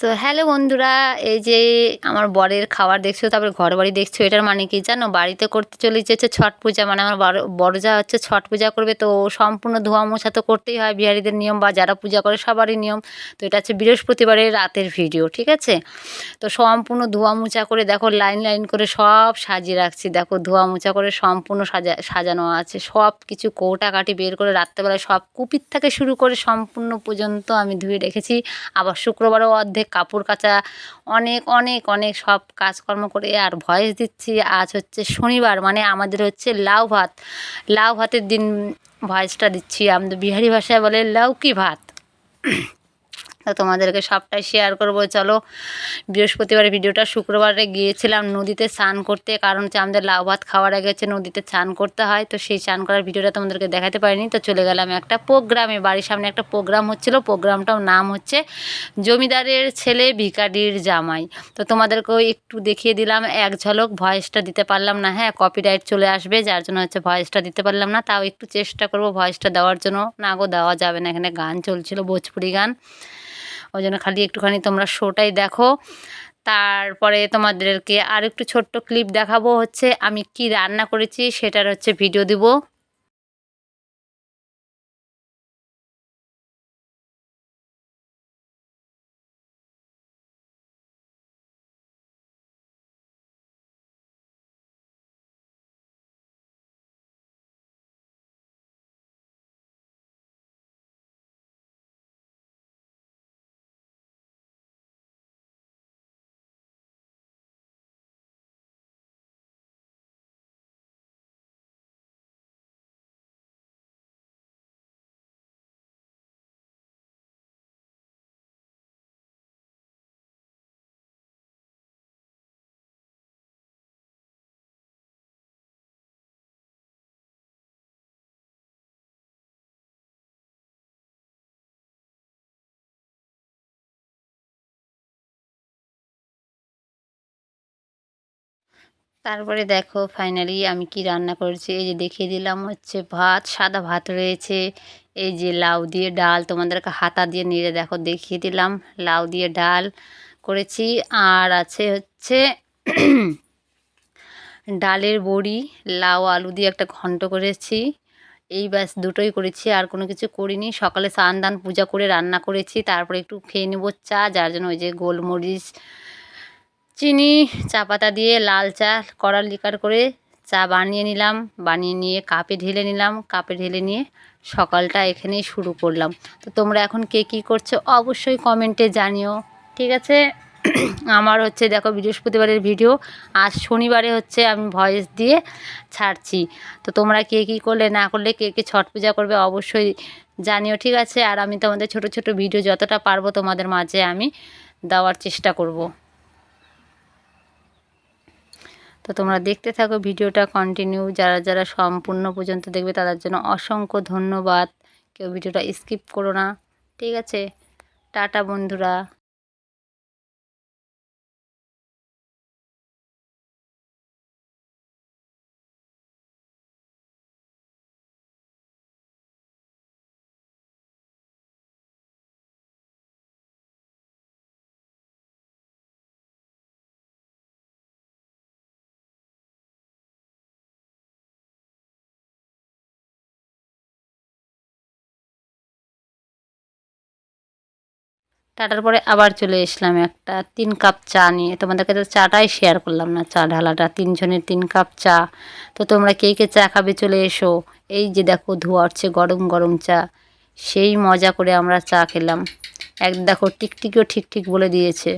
So hello বন্ধুরা, এই যে আমার বরের খাবার দেখছ, তারপরে ঘর বাড়ি দেখছ, এটার মানে কি জানো? বাড়িতে করতে চলেছে হচ্ছে ছট পূজা মানে আমার বড় যা হচ্ছে ছট পূজা করবে, তো সম্পূর্ণ ধোয়া মোছা তো করতেই হয় বিহারিদের নিয়ম বা যারা পূজা করে সবারই নিয়ম। তো এটা হচ্ছে বৃহস্পতিবারের রাতের ভিডিও, ঠিক আছে? তো সম্পূর্ণ ধোয়া মোছা করে দেখো, লাইন লাইন করে সব সাজিয়ে রাখছি। দেখো, ধোয়া মোছা করে সম্পূর্ণ সাজা, সাজানো আছে। সব কিছু কৌটা কাটি বের করে রাত্রেবেলায় সব কুপির থেকে শুরু করে সম্পূর্ণ পর্যন্ত আমি ধুয়ে রেখেছি। আবার শুক্রবারও অর্ধেক কাপড় কাচা, অনেক অনেক অনেক সব কাজকর্ম করে আর ভয়েস দিচ্ছি। আজ হচ্ছে শনিবার মানে আমাদের হচ্ছে লাউ ভাত। লাউ ভাতের দিন ভয়েসটা দিচ্ছি। আমাদের বিহারি ভাষায় বলে লাউকি ভাত? তো তোমাদেরকে সবটাই শেয়ার করব। চলো, বৃহস্পতিবার ভিডিওটা শুক্রবারে গিয়েছিলাম নদীতে স্নান করতে, কারণ হচ্ছে আমাদের লাউ ভাত খাওয়ার আগে হচ্ছে নদীতে স্নান করতে হয়। তো সেই স্নান করার ভিডিওটা তোমাদেরকে দেখাতে পারিনি। তো চলে গেলাম একটা প্রোগ্রামে। বাড়ির সামনে একটা প্রোগ্রাম হচ্ছিল। প্রোগ্রামটাও নাম হচ্ছে জমিদারের ছেলে ভিকারির জামাই। তো তোমাদেরকেও একটু দেখিয়ে দিলাম। এক ঝলক ভয়েসটা দিতে পারলাম না। হ্যাঁ কপিরাইট চলে আসবে, যার জন্য হচ্ছে ভয়েসটা দিতে পারলাম না। তাও একটু চেষ্টা করব ভয়েসটা দেওয়ার জন্য। না গো, দেওয়া যাবে না। এখানে গান চলছিল, ভোজপুরি গান। ওই জন্য খালি একটুখানি তোমরা শোটাই দেখো। তারপরে তোমাদেরকে আর একটু ছোট্ট ক্লিপ দেখাবো হচ্ছে আমি কি রান্না করেছি, সেটার হচ্ছে ভিডিও দিব। তারপরে দেখো ফাইনালি আমি কি রান্না করেছি, এই যে দেখিয়ে দিলাম হচ্ছে ভাত, সাদা ভাত রয়েছে, এই যে লাউ দিয়ে ডাল, তোমাদেরকে হাতা দিয়ে নিয়ে দেখো দেখিয়ে দিলাম, লাউ দিয়ে ডাল করেছি, আর আছে হচ্ছে ডালের বড়ি, লাউ, আলু দিয়ে একটা ঘন্ট করেছি, এই ব্যাস দুটোই করেছি, আর কোনো কিছু করিনি, সকালে স্নান দান পূজা করে রান্না করেছি, তারপরে একটু খেয়ে নেব চা, যার জন্য ওই যে গোলমরিচ চিনি, চা পাতা দিয়ে লাল চা, কড়ার লিকার করে চা বানিয়ে নিলাম। বানিয়ে নিয়ে কাপে ঢেলে নিলাম। কাপে ঢেলে নিয়ে সকালটা এখানেই শুরু করলাম। তো তোমরা এখন কে কী করছ অবশ্যই কমেন্টে জানিও, ঠিক আছে? আমার হচ্ছে, দেখো, বৃহস্পতিবারের ভিডিও। আজ শনিবারে হচ্ছে আমি ভয়েস দিয়ে ছাড়ছি। তো তোমরা কে কী করলে, না করলে, কে কে ছট পূজা করবে অবশ্যই জানিও, ঠিক আছে? আর আমি তোমাদের ছোট ছোট ভিডিও যতটা পারব তোমাদের মাঝে আমি দেওয়ার চেষ্টা করব। তো তোমরা দেখতে থাকো ভিডিওটা কন্টিনিউ যারা যারা সম্পূর্ণ পর্যন্ত দেখবে, তাদের জন্য অসংখ্য ধন্যবাদ। কেউ ভিডিওটা স্কিপ করো না। ঠিক আছে? টাটা বন্ধুরা। টাটার পরে আবার চলে এসলাম একটা তিন কাপ চা নিয়ে। তোমাদেরকে তো চাটাই শেয়ার করলাম না, চা ঢালাটা, তিনজনের তিন কাপ চা। তো তোমরা কে কে চা খাবে চলে এসো। এই যে দেখো ধোয়া উঠছে গরম গরম চা। সেই মজা করে আমরা চা খেলাম। এক দেখো টিকটিকিও ঠিক ঠিক বলে দিয়েছে।